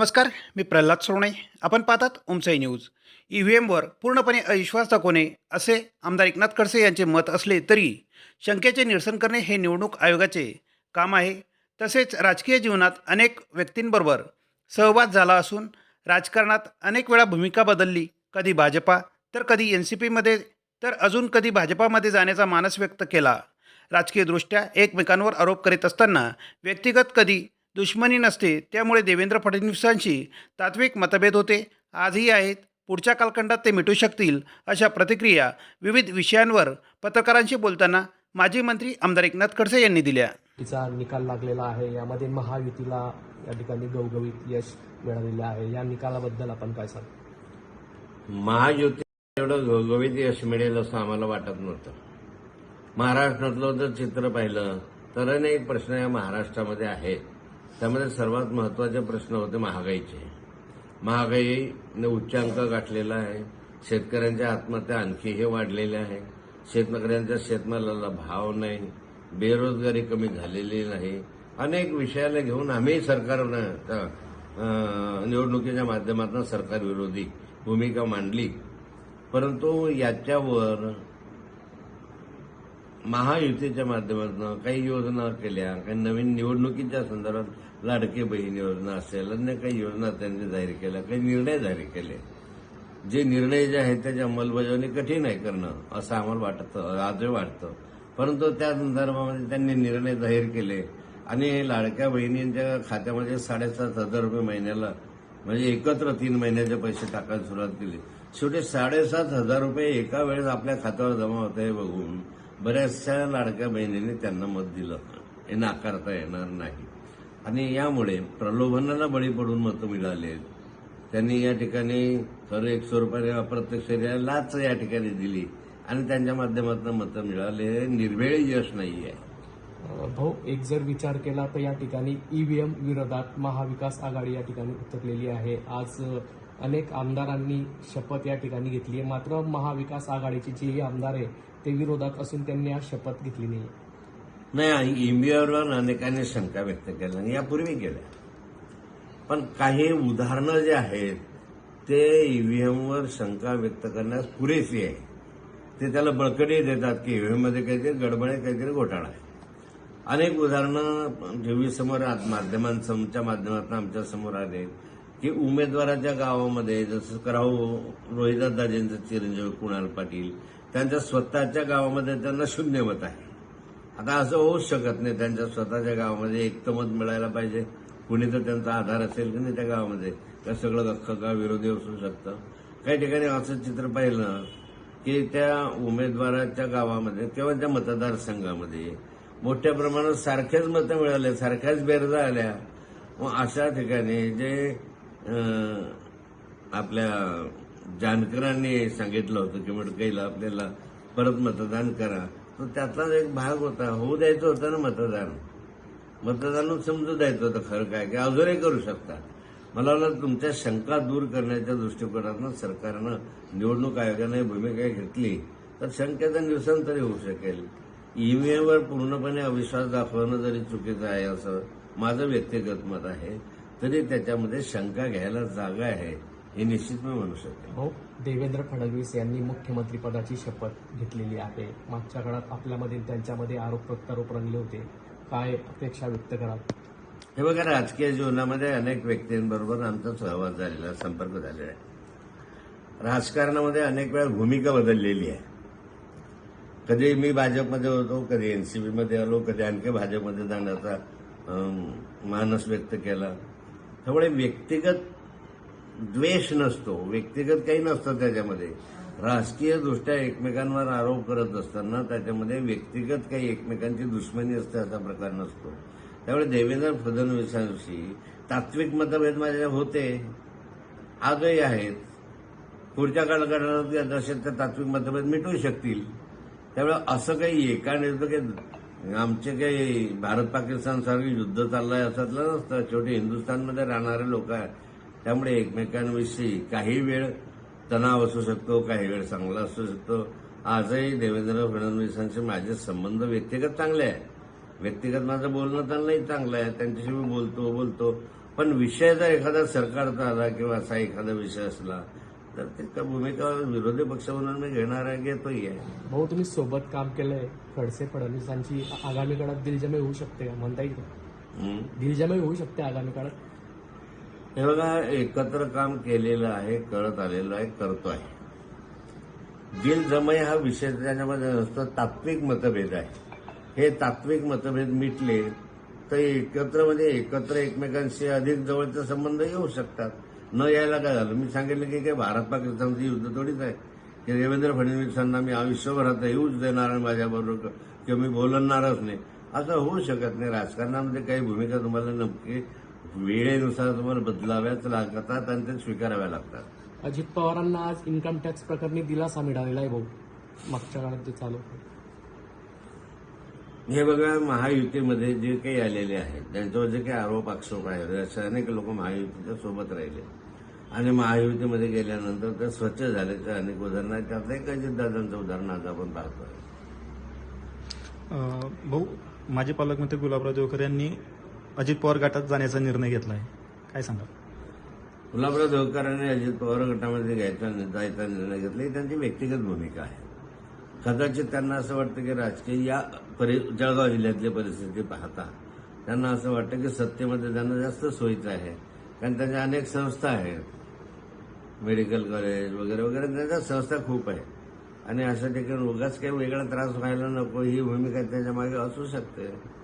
नमस्कार मी प्रल्हाद सोरणे. आपण पाहतात उमचाई न्यूज. ई व्ही एमवर पूर्णपणे अविश्वास दाखवणे असे आमदार एकनाथ खडसे यांचे मत असले तरी शंकेचे निरसन करणे हे निवडणूक आयोगाचे काम आहे. तसेच राजकीय जीवनात अनेक व्यक्तींबरोबर सहवाद झाला असून राजकारणात अनेक वेळा भूमिका बदलली. कधी भाजपा तर कधी एन सी पीमध्ये तर अजून कधी भाजपामध्ये जाण्याचा मानस व्यक्त केला. राजकीयदृष्ट्या एकमेकांवर आरोप करीत असताना व्यक्तिगत कधी दुश्मनी नसते त्यामुळे देवेंद्र फडणवीसांशी तात्विक मतभेद होते. आजही आहेत. पुढच्या कालखंडात ते मिटू शकतील अशा प्रतिक्रिया विविध विषयांवर पत्रकारांशी बोलताना माजी मंत्री आमदार एकनाथ खडसे यांनी दिल्या. तिचा निकाल लागलेला आहे. यामध्ये महायुतीला या ठिकाणी गवगवीत यश मिळालेलं आहे. या निकालाबद्दल आपण काय सांग? महायुती एवढं घवघवीत यश मिळेल असं आम्हाला वाटत नव्हतं. महाराष्ट्रातलं जर चित्र पाहिलं तर अनेक प्रश्न या महाराष्ट्रामध्ये आहेत. त्यामध्ये सर्वात महत्त्वाचे प्रश्न होते महागाईचे. महागाईने उच्चांक गाठलेला आहे. शेतकऱ्यांच्या आत्महत्या आणखीही वाढलेल्या आहे. शेतकऱ्यांच्या शेतमालाला भाव नाही. बेरोजगारी कमी झालेली नाही. अनेक विषयाला घेऊन आम्ही सरकारनं निवडणुकीच्या माध्यमातून सरकारविरोधी भूमिका मांडली. परंतु याच्यावर महायुतीच्या माध्यमातून काही योजना केल्या काही नवीन निवडणुकीच्या संदर्भात लाडके बहीण योजना असेल अन्य काही योजना त्यांनी जाहीर केल्या काही निर्णय जाहीर केले. जे निर्णय जे आहेत त्याची अंमलबजावणी कठीण आहे करणं असं आम्हाला वाटतं आजही वाटतं. परंतु त्या संदर्भामध्ये त्यांनी निर्णय जाहीर केले. आणि लाडक्या बहिणींच्या खात्यामध्ये साडेसात हजार रुपये महिन्याला म्हणजे एकत्र तीन महिन्याचे पैसे टाकायला सुरुवात केली. शेवटी साडेसात हजार रुपये एका वेळेस आपल्या खात्यावर जमा होत आहे बघून बऱ्याचशा लाडक्या बहिणीने त्यांना मत दिलं. हे नाकारता येणार नाही. आणि यामुळे प्रलोभनाला बळी पडून मतं मिळाले. त्यांनी या ठिकाणी खरं एकशे रुपये अप्रत्यक्ष लाच या ठिकाणी दिली. आणि त्यांच्या माध्यमातून मतं मिळाले. हे यश नाही आहे भाऊ एक जर विचार केला तर या ठिकाणी ईव्हीएम विरोधात महाविकास आघाडी या ठिकाणी उतरलेली आहे. आज अनेक आमदारांनी शपथ या ठिकाणी घेतली आहे. मात्र महाविकास आघाडीचे जेही आमदार आहे ते विरोधात असून त्यांनी आज शपथ घेतली नाही. नाही ईव्हीएमवर अनेकांनी शंका व्यक्त केल्या आणि यापूर्वी केल्या पण काही उदाहरणं जे आहेत ते ईव्हीएमवर शंका व्यक्त करण्यास पुरेशी आहे. ते त्याला बळकटी देतात की ईव्हीएममध्ये काहीतरी गडबड आहे काहीतरी घोटाळा आहे. अनेक उदाहरणं टीव्ही समोर आज माध्यमांच्या माध्यमातून आमच्यासमोर आले की उमेदवाराच्या गावामध्ये जसं कराव रोहिदादाजींचं चिरंजीव कुणाल पाटील त्यांच्या स्वतःच्या गावामध्ये त्यांना शून्य मत आहे. आता असं होऊच शकत नाही त्यांच्या स्वतःच्या गावामध्ये एकतमत मिळायला पाहिजे. कुणी तर त्यांचा आधार असेल की नाही त्या गावामध्ये का सगळं अख्खं गाव विरोधी असू शकतं? काही ठिकाणी असं चित्र पाहिलं की त्या उमेदवाराच्या गावामध्ये किंवा त्या मतदारसंघामध्ये मोठ्या प्रमाणात सारख्याच मतं मिळाल्या सारख्याच बेरजा आल्या. मग अशा ठिकाणी जे आपल्या जानकरांनी सांगितलं होतं की मडकईला आपल्याला परत मतदान करा. तर त्यातलाच एक भाग होता. होऊ द्यायचं होतं ना मतदान? मतदान समजू द्यायचं होतं खरं काय की अजूनही करू शकता. मला वाटलं तुमच्या शंका दूर करण्याच्या दृष्टिकोनातून सरकारनं निवडणूक आयोगाने भूमिका घेतली. तर शंकेचं निरसन तरी होऊ शकेल. ईव्हीएमवर पूर्णपणे अविश्वास दाखवणं जरी चुकीचं आहे असं माझं व्यक्तिगत मत आहे. तरी त्याच्यामध्ये शंका घ्यायला जागा आहे हे निश्चित मी म्हणू शकते भाऊ देवेंद्र फडणवीस यांनी मुख्यमंत्रीपदाची शपथ घेतलेली आहे. मागच्या काळात आपल्यामध्ये त्यांच्यामध्ये आरोप प्रत्यारोप रंगले होते. काय अपेक्षा व्यक्त कराल? हे बघा राजकीय जीवनामध्ये अनेक व्यक्तींबरोबर आमचा सहवास झालेला संपर्क झालेला आहे. राजकारणामध्ये अनेक वेळा भूमिका बदललेली आहे. कधी मी भाजपमध्ये होतो कधी एनसीपी मध्ये आलो कधी आणखी भाजपमध्ये जाण्याचा मानस व्यक्त केला. त्यामुळे व्यक्तिगत द्वेष नसतो. व्यक्तिगत काही नसतं त्याच्यामध्ये. राजकीय दृष्ट्या एकमेकांवर आरोप करत असताना त्याच्यामध्ये व्यक्तिगत काही एकमेकांची दुश्मनी असते असा प्रकार नसतो. त्यामुळे देवेंद्र फडणवीसांशी तात्विक मतभेद माझ्या होते. आजही आहेत. पुढच्या काळात असेल तर तात्विक मतभेद मिटू शकतील. त्यामुळे असं काही एका निर्णय आमचे काही भारत पाकिस्तान सारखं युद्ध चाललंय असं नसतं. शेवटी हिंदुस्थानमध्ये राहणारे लोक आहेत. त्यामुळे एकमेकांविषयी काही वेळ तणाव असू शकतो काही वेळ चांगला असू शकतो. आजही देवेंद्र फडणवीसांचे माझे संबंध व्यक्तिगत चांगले आहे व्यक्तिगत माझं बोलणं त्यांनाही चांगलं आहे. त्यांच्याशी मी बोलतो बोलतो. पण विषय जर एखादा सरकारचा आला किंवा असा एखादा विषय असला तर ते का भूमिका विरोधी पक्ष म्हणून मी घेणार आहे घेतोही आहे? भाऊ तुम्ही सोबत काम केलंय. खडसे फडणवीसांची आगामी काळात दिलजमे होऊ शकते का? म्हणता येईल का? हं? दिलजमे होऊ शकते आगामी काळात? हे बघा एकत्र काम केलेलं आहे कळत आलेलं आहे करतो आहे. दिल जमय हा विषय त्याच्यामध्ये नसतो तात्विक मतभेद आहे. हे तात्विक मतभेद मिटले तर एकत्र म्हणजे एकत्र एकमेकांशी अधिक जवळचे संबंध येऊ शकतात. न यायला काय झालं? मी सांगितलं की काय भारत पाकिस्तानचं युद्ध थोडीच आहे. की देवेंद्र फडणवीसांना मी आयुष्यभरात येऊच देणार माझ्याबरोबर किंवा मी बोलणारच नाही. असं होऊ शकत नाही. राजकारणामध्ये काही भूमिका तुम्हाला नक्की वेळेनुसार तुम्हाला बदलाव्याच लागतात आणि ते स्वीकाराव्या लागतात. अजित पवारांना आज इन्कम टॅक्स प्रकरणी दिलासा मिळालेला आहे भाऊ. मागच्या काळात जे चालू. हे बघा महायुतीमध्ये जे काही आलेले आहेत त्यांच्यावर जे काही आरोप आक्षेप आहेत असे अनेक लोक महायुतीच्या सोबत राहिले. आणि महायुतीमध्ये गेल्यानंतर ते स्वच्छ झाल्याचे अनेक उदाहरणं आहेत त्यातलं एक अजितदादांचं उदाहरण आज आपण पाहतोय. अ, भाऊ माजी पालकमंत्री गुलाबराव देवकर यांनी अजित पवार गटात जाण्याचा निर्णय घेतला आहे काय सांगा गुलाबराव देवकरांनी अजित पवार गटामध्ये घ्यायचा जायचा निर्णय घेतला. ही त्यांची व्यक्तिगत भूमिका आहे. कदाचित त्यांना असं वाटतं की राजकीय या परि जळगाव जिल्ह्यातली परिस्थिती पाहता त्यांना असं वाटतं की सत्तेमध्ये त्यांना जास्त सोयीचं आहे. कारण त्यांच्या अनेक संस्था आहेत. मेडिकल कॉलेज वगैरे वगैरे त्यांच्या संस्था खूप आहे. आणि अशा ठिकाणी उगाच काही वेगळा त्रास व्हायला नको ही भूमिका त्याच्यामागे असू शकते.